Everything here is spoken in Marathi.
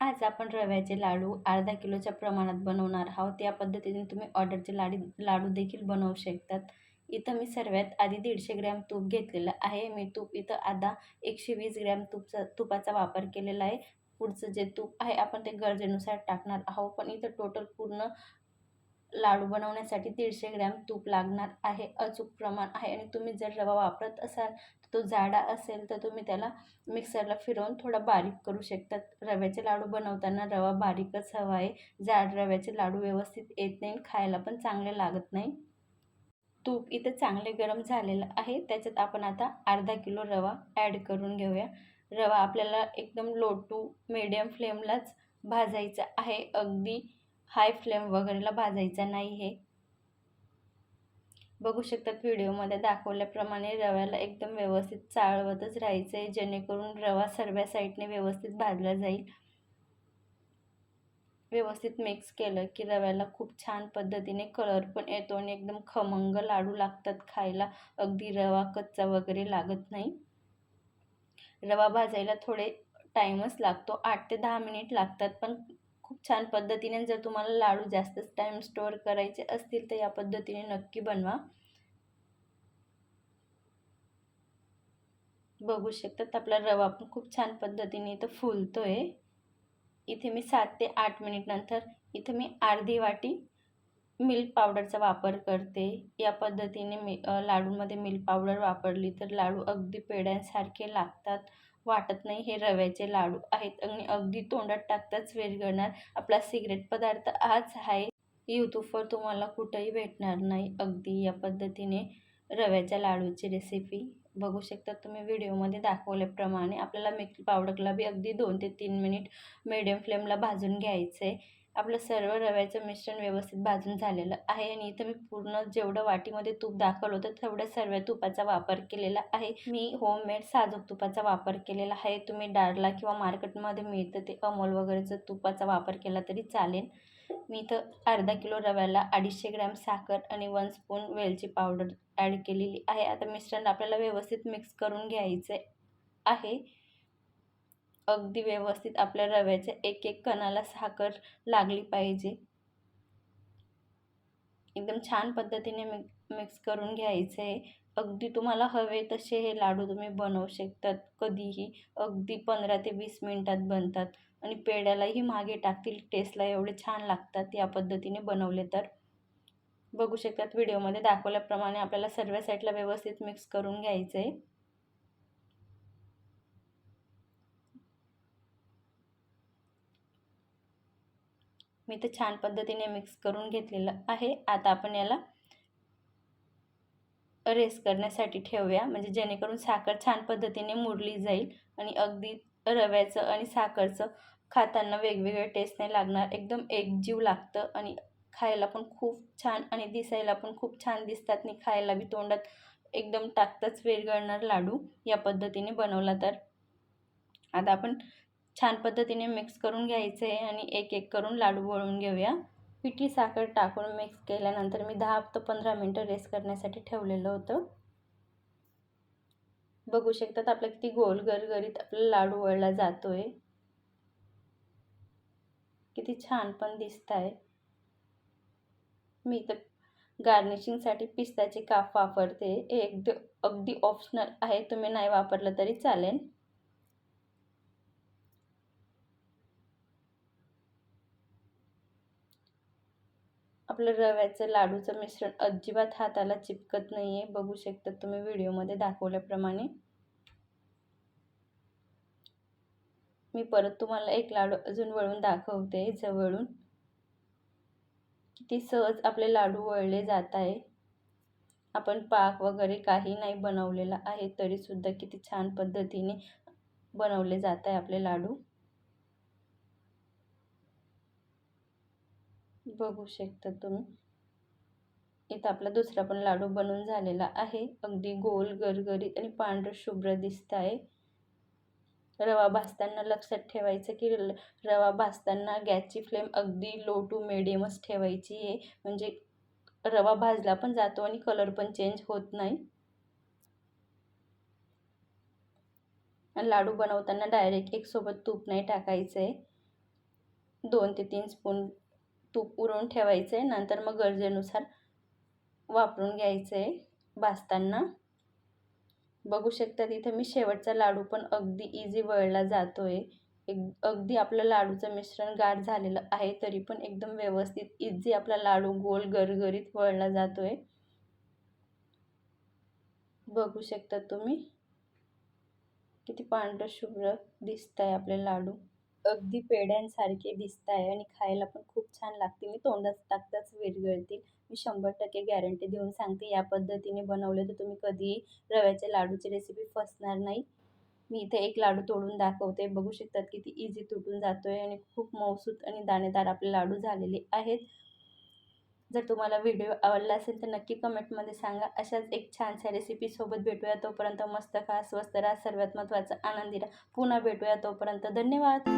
आज आपण रव्याचे लाडू अर्धा किलोच्या प्रमाणात बनवणार आहोत. या पद्धतीने तुम्ही ऑर्डरचे लाडी लाडू देखील बनवू शकतात. इथं मी सर्वात आधी दीडशे ग्रॅम तूप घेतलेलं आहे. मी तूप इथं आधा एकशे वीस ग्रॅम तूपचा तुपाचा वापर केलेला आहे. पुढचं जे तूप आहे आपण ते गरजेनुसार टाकणार आहोत. पण इथं टोटल पूर्ण लाडू बनवण्यासाठी दीडशे ग्रॅम तूप लागणार आहे. अचूक प्रमाण आहे. आणि तुम्ही जर रवा वापरत असाल तर तो जाडा असेल तर तुम्ही त्याला मिक्सरला फिरवून थोडा बारीक करू शकतात रव्याचे लाडू बनवताना रवा बारीकच हवा आहे. जाड रव्याचे लाडू व्यवस्थित येत नाही खायला पण चांगले लागत नाही. तूप इथं चांगले गरम झालेलं आहे. त्याच्यात आपण आता अर्धा किलो रवा ॲड करून घेऊया. रवा आपल्याला एकदम लो टू मिडियम फ्लेमलाच भाजायचा आहे. अगदी हाय फ्लेम वगैरेला भाजायचा नाही हे. बघू शकतात व्हिडिओमध्ये दाखवल्याप्रमाणे रव्याला एकदम व्यवस्थित चाळवतच राहायचं आहे जेणेकरून रवा सर्व साईडने व्यवस्थित भाजला जाईल. व्यवस्थित मिक्स केलं की रव्याला खूप छान पद्धतीने कलर पण येतो आणि एकदम खमंग लाडू लागतात खायला. अगदी रवा कच्चा वगैरे लागत नाही. रवा भाजायला थोडे टाईमच लागतो. आठ ते दहा मिनिट लागतात पण खूप छान पद्धतीने जर तुम्हाला लाडू जास्त टाईम स्टोअर करायचे असतील तर या पद्धतीने नक्की बनवा. बघू शकतात आपला रवा पण खूप छान पद्धतीने इथं फुलतो आहे इथे मी सात ते आठ मिनिट नंतर इथं मी अर्धी वाटी मिल्क पावडरचा वापर करते. या पद्धतीने मी लाडूमध्ये मिल्क पावडर वापरली तर लाडू अगदी पेड्यांसारखे लागतात. वाटत नाही. हे रव्याचे लाडू आहेत. आणि अगदी तोंडात टाकताच विरघळणार आपला सिगरेट पदार्थ हाच आहे. यूट्यूबवर तुम्हाला कुठंही भेटणार नाही. अगदी या पद्धतीने रव्याच्या लाडूची रेसिपी बघू शकता तुम्ही व्हिडिओमध्ये दाखवल्याप्रमाणे आपल्याला मिल्क पावडरला बी अगदी दोन ते तीन मिनिट मिडियम फ्लेमला भाजून घ्यायचं आहे आपलं सर्व रव्याचं मिश्रण व्यवस्थित भाजून झालेलं आहे आणि इथं मी पूर्ण जेवढं वाटीमध्ये तूप दाखवलं होतं तेवढ्या सर्व तुपाचा वापर केलेला आहे. मी होममेड साजूक तुपाचा वापर केलेला आहे. तुम्ही डाळला किंवा मार्केटमध्ये मिळतं ते अमोल वगैरेचं तुपाचा वापर केला तरी चालेल. मी इथं अर्धा किलो रव्याला अडीचशे ग्रॅम साखर आणि वन स्पून वेलची पावडर ॲड केलेली आहे. आता मिश्रण आपल्याला व्यवस्थित मिक्स करून घ्यायचं आहे. अगदी व्यवस्थित आपल्या रव्याच्या एक एक कणाला साखर लागली पाहिजे. एकदम छान पद्धतीने मिक मिक्स करून घ्यायचं. आहे अगदी तुम्हाला हवे तसे हे लाडू तुम्ही बनवू शकतात. कधीही अगदी पंधरा ते वीस मिनटात बनतात. आणि पेड्यालाही मागे टाकतील. टेस्टला एवढे छान लागतात या पद्धतीने बनवले तर. बघू शकतात व्हिडिओमध्ये दाखवल्याप्रमाणे आपल्याला सर्व साईडला व्यवस्थित मिक्स करून घ्यायचं. आहे मी तर छान पद्धतीने मिक्स करून घेतलेलं आहे. आता आपण याला रेस करण्यासाठी ठेवूया. म्हणजे जेणेकरून साखर छान पद्धतीने मुरली जाईल आणि अगदी रव्याचं आणि साखरचं खाताना वेगवेगळे टेस्ट नाही लागणार. एकदम एकजीव लागतं आणि खायला पण खूप छान आणि दिसायला पण खूप छान दिसतात. आणि खायला बी तोंडात एकदम टाकताच वेगळणार लाडू या पद्धतीने बनवला तर. आता आपण छान पद्धतीने मिक्स करून घ्यायचे आणि एक एक करून लाडू वळून घेऊया. पिठी साखर टाकून मिक्स केल्यानंतर मी दहा ते पंधरा मिनटं रेस्ट करण्यासाठी ठेवलेलं होतं. बघू शकतात आपलं किती गोल गरगरीत आपला लाडू वळला जातो आहे किती छान पण दिसत आहे मी तर गार्निशिंगसाठी पिस्ताचे काप वापरते. हे एकदा अगदी ऑप्शनल आहे. तुम्ही नाही वापरलं तरी चालेल. आपलं रव्याचं लाडूचं मिश्रण अजिबात हाताला चिपकत नाही आहे बघू शकता तुम्ही व्हिडिओमध्ये दाखवल्याप्रमाणे. मी परत तुम्हाला एक लाडू अजून वळून दाखवते जवळून. किती सहज आपले लाडू वळले जात आहे. आपण पाक वगैरे काही नाही बनवलेला आहे तरीसुद्धा किती छान पद्धतीने बनवले जात आहे आपले लाडू. बघू शकता तुम्ही. इथं आपला दुसरा पण लाडू बनून झालेला आहे. अगदी गोल गरगरीत आणि पांढरं शुभ्र दिसत आहे. रवा भाजताना लक्षात ठेवायचं की रवा भाजताना गॅसची फ्लेम अगदी लो टू मिडियमच ठेवायची आहे. म्हणजे रवा भाजला पण जातो आणि कलर पण चेंज होत नाही. लाडू बनवताना डायरेक्ट एक सोबत तूप नाही टाकायचं आहे दोन ते तीन स्पून तूप उरून ठेवायचं आहे नंतर मग गरजेनुसार वापरून घ्यायचं आहे भाजताना. बघू शकता तिथं मी शेवटचा लाडू पण अगदी इझी वळला जातो आहे एक अगदी आपलं लाडूचं मिश्रण गाठ झालेलं आहे तरी पण एकदम व्यवस्थित इझी आपला लाडू गोल गरगरीत वळला जातो आहे बघू शकता तुम्ही. किती पांढरं शुभ्र दिसत आहे आपले लाडू. अगदी पेड्यांसारखे दिसत आहे आणि खायला पण खूप छान लागते मी तोंडात टाकताच विरघळतील मी शंभर टक्के गॅरंटी देऊन सांगते या पद्धतीने बनवले तर तुम्ही कधीही रव्याच्या लाडूची रेसिपी फसणार नाही. मी इथे एक लाडू तोडून दाखवते. बघू शकतात किती इझी तुटून जातो आहे आणि खूप मौसूत आणि दाणेदार आपले लाडू झालेले आहेत. जर तुम्हाला व्हिडिओ आवडला असेल तर नक्की कमेंटमध्ये सांगा. अशाच एक छानशा रेसिपीसोबत भेटूया. तोपर्यंत मस्त खा स्वस्त राहा सर्वात महत्त्वाचं आनंदी राहा. पुन्हा भेटूया तोपर्यंत. धन्यवाद.